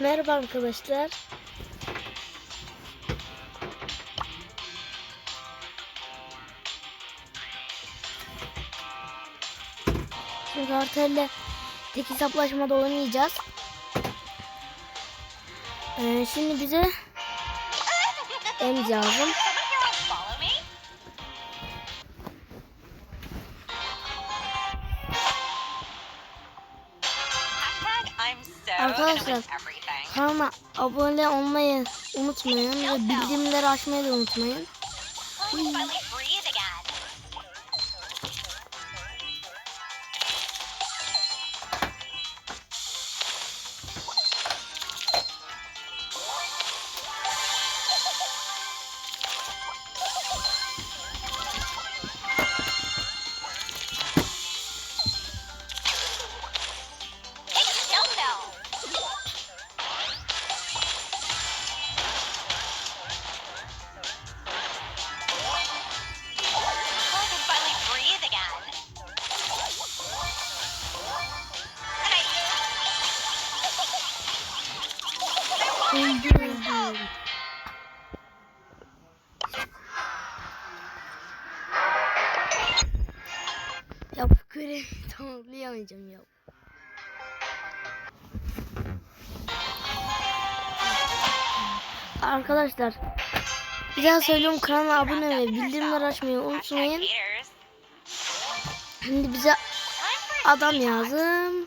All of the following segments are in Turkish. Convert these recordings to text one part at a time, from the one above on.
Merhaba arkadaşlar. Şimdi kartelle tek hesaplaşmada oynayacağız. Ee, şimdi bize em lazım. Arkadaşlar. Kanalıma abone olmayı unutmayın ve bildirimleri açmayı da unutmayın. Finally Ya bu görevi tamamlayamayacağım ya. Arkadaşlar bir daha söylüyorum kanala abone ve bildirimleri açmayı unutmayın. Şimdi bize adam lazım.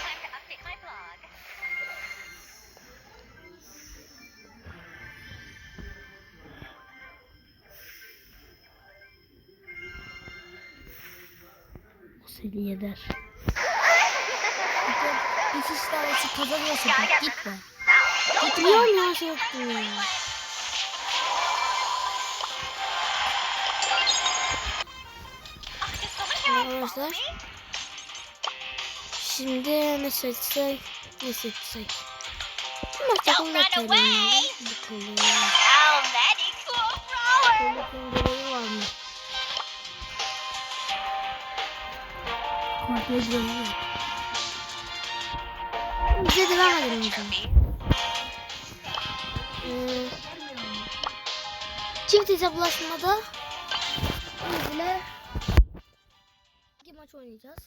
O seni yer. Dikiş tanesi kazanıyorsun Gotta bak gitme. Gitmiyorum ya şey yaptım Arkadaşlar. Şimdi ne seçsek? Ne seçsek? Ama Don't takım run bakalım. away. Bakalım. Oh, many cool Kontrol görevi. Bize de vermedin mi? Trophy. Ee, çift hesaplaşmada bizle iki maç oynayacağız.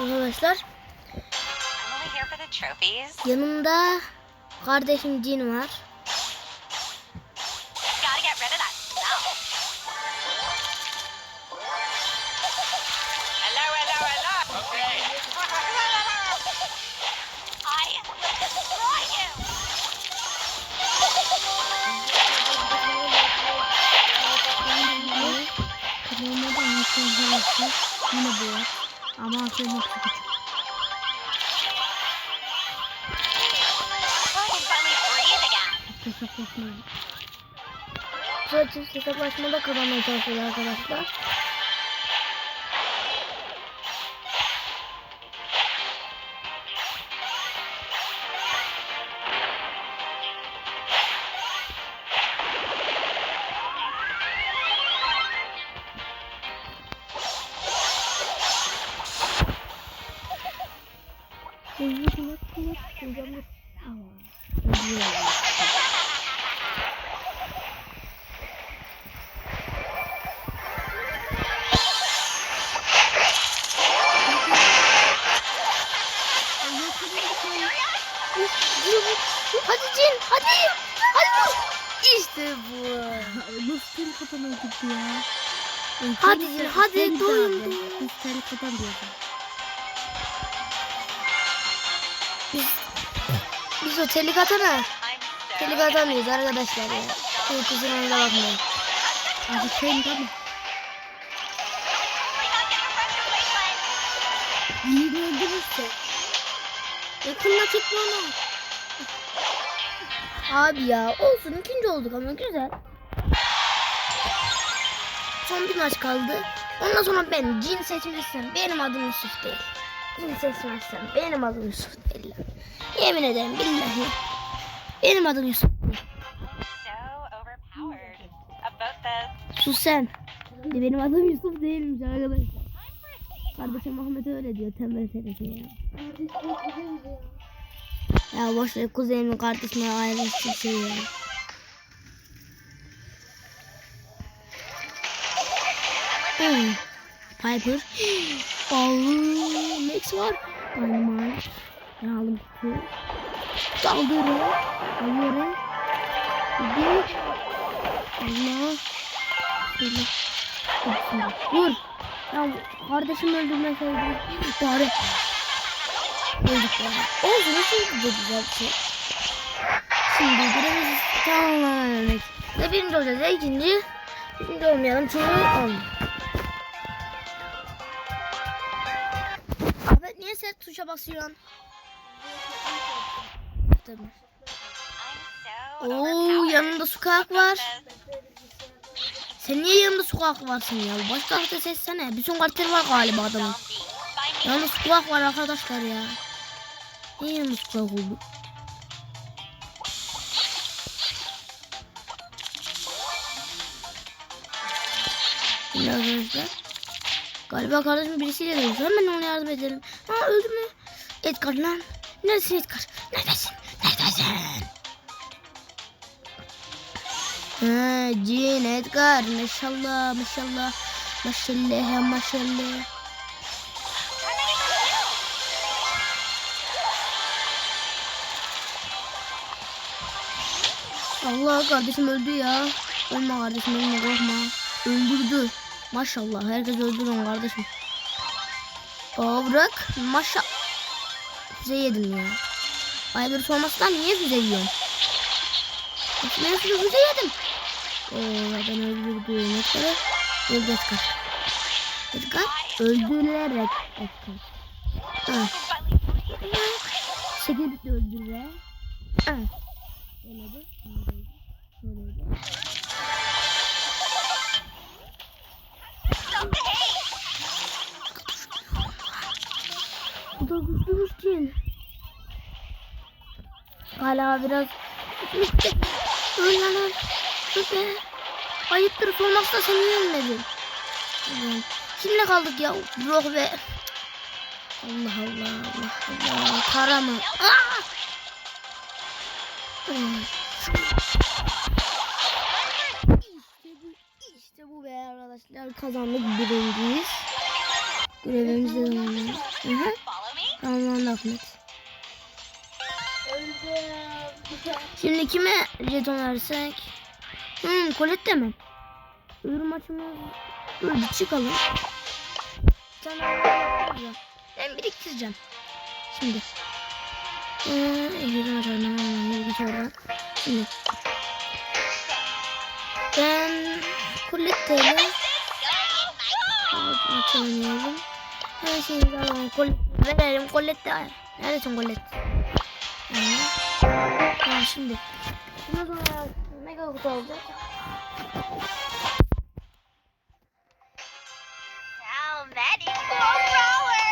Arkadaşlar yanımda kardeşim Cin var. Yaptı. Yine bu. Ama aslında çok küçük. Hesaplaşma. Çift hesaplaşmada kazanmaya çalışıyoruz arkadaşlar. Hızlı kulak kulak. Hocam Hadi Cin hadi. Hadi vur. İşte bu. Nasıl tel kafana gitti ya? Hadi Tel- Cin, hadi, tel doyun, abi. doyun. Biz tel kapan o telik atana telik atamıyoruz arkadaşlar ya. Şu kızın önüne bakmayın. Abi sen tabii. Rest öldürürse. Yakınla tutma onu. Abi ya olsun ikinci olduk ama güzel. Son bir maç kaldı. Ondan sonra ben cin seçmezsem benim adım Yusuf değil. Cin seçmezsem benim adım Yusuf değil. Yemin ederim billahi. Benim adım Yusuf değil. Sus sen. Benim adım Yusuf değilmiş arkadaşlar. Kardeşim Ahmet öyle diyor tembel terapi ya. Ya boş ver kuzenimin kardeşime ayrılsın şey ya. Hmm. Piper. Allah Max var. Dynamite. Aldım kutuyu. Saldırı. Alıyorum. Bir. Allah. Şöyle. Vur. Ya kardeşim öldürmeseydim. Bari. Öldük ya. Çok da güzel şey. Şimdi görevimiz tamamlamak. Ve birinci olacağız. Ya ikinci. Üçüncü olmayalım. Çünkü olmuyor. Set tuşa basıyorsun? Tabii. Oo yanında sokak var. Sen niye yanında sokak varsın ya? Başka harita seçsene. Bütün karakteri var galiba adamın. Yanında sokak var arkadaşlar ya. Niye yanında sokak oldu? Şimdi arkadaşlar. Galiba kardeşim birisiyle dövüşüyor. Hemen ona yardım edelim. Ha öldü mü? Edgar lan. Neredesin Edgar? Neredesin? Neredesin? Ha, Cin Edgar. Maşallah maşallah. Maşallah maşallah. Allah kardeşim öldü ya. Ölme kardeşim ölme korkma. Öldürdü. Maşallah herkes öldürün kardeşim. Aa bırak. Maşa. Füze yedim ya. Aygır sormasından niye füze yiyorsun? Ben füze, yedim. Oo ben öldürdüm. Edgar'ı. Öldü Edgar. Edgar öldürülerek Edgar. Ha. Sekizlik de öldür be. Ha. Öyleydi. Öyleydi. Öyleydi. İçin. Hala biraz bitti. Öl lan öl. Öl Ayıptır sormakta sen niye ölmedin? Ulan, Kimle kaldık ya? Brock ve... Allah Allah Allah Allah. Kara mı? Aa! İşte bu, işte bu be arkadaşlar. Kazandık birinciyiz. Görevimizi de Tamam Ahmet. Şimdi kime jeton versek? Hmm, Colette mi? Öbür maçımız... Dur bir çıkalım. Ya. Ben biriktireceğim. Şimdi. Ee. Şimdi. Ben Colette'yle maç oynayalım. Her şeyi alalım. Colette verelim. Colette. Neredesin Colette? Yani. Tamam şimdi. Bundan sonra mega kutu more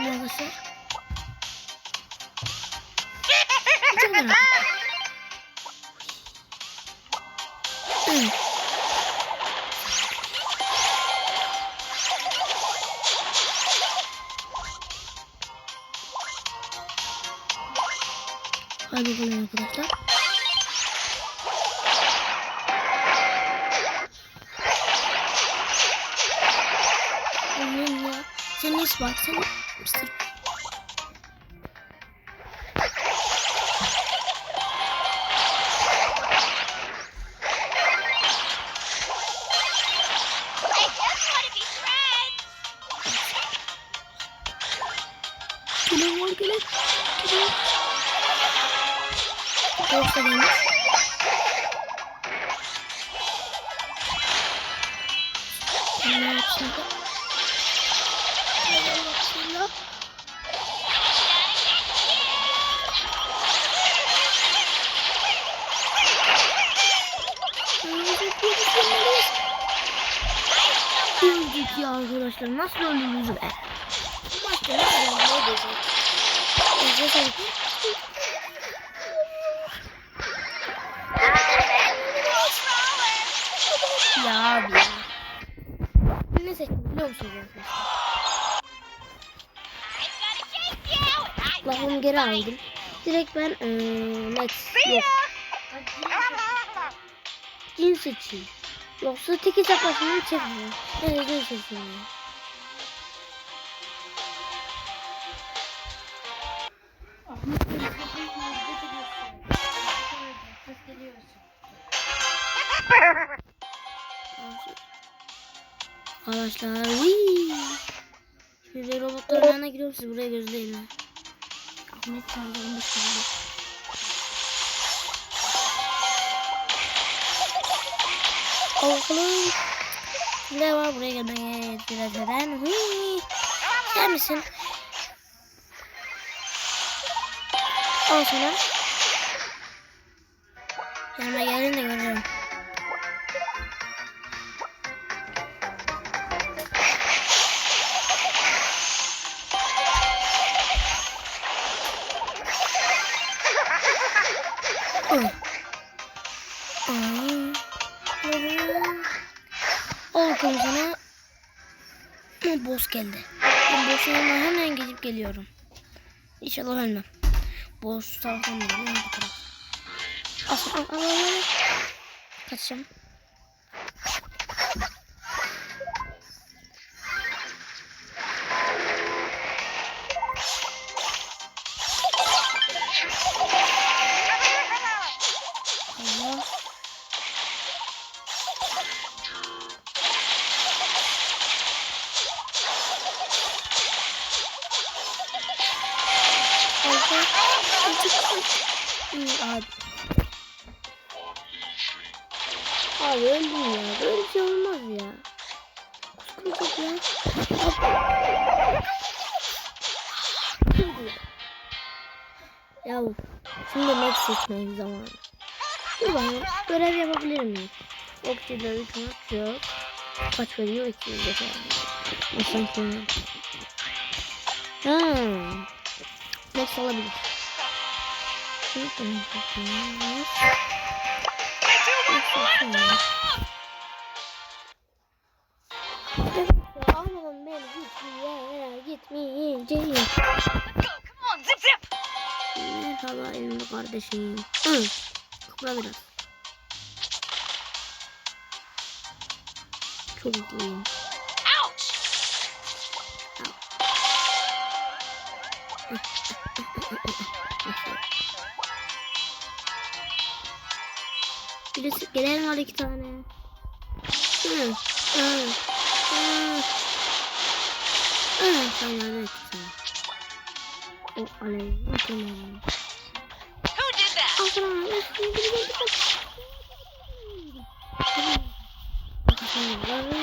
Ne arkadaşlar? Çok Bakalım arkadaşlar. Senin iş var. Mr. arkadaşlar. Nasıl öldünüz be? Maçta nasıl? İzledim. Ya abi ya. Ne seçtim biliyor musunuz arkadaşlar? Lafımı geri aldım. Direkt ben eee Max yok. Cin seçeyim. Yoksa teki çapasını çekmiyor. Evet cin seçeyim. Arkadaşlar wii. Şimdi robotların yanına giriyorum siz buraya gözleyin. Ahmet çağırdı kaldı. Oğlum. Ne var buraya gelmeye biraz neden? Wii. Gel misin? Al sana. Yanıma gelin de görürüm. Al. Ama boss geldi. Ben boss'un hemen gidip geliyorum. İnşallah ölmem. Boss taraftan mı geliyor? Bu taraf. Al sana, al al al. al. Kaçacağım. Ya. Şimdi maç seçmeyin zamanı. Dur bakayım. Görev yapabilir miyim? Okçuda 3 maç yok. Kaç veriyor? 200 defa. Nasıl sonra? Ha. Max olabilir. Şey tamam. Gitmeyeceğim. Merhaba elimde kardeşim. Hı. Kıpra biraz. Çok. Ouch. Birisi gelen var iki tane. Hı. Hı. Hı. Hı. Sen yardım et sana. O alev. Tamam. Who did that? Al sana. Kafasına vurarım.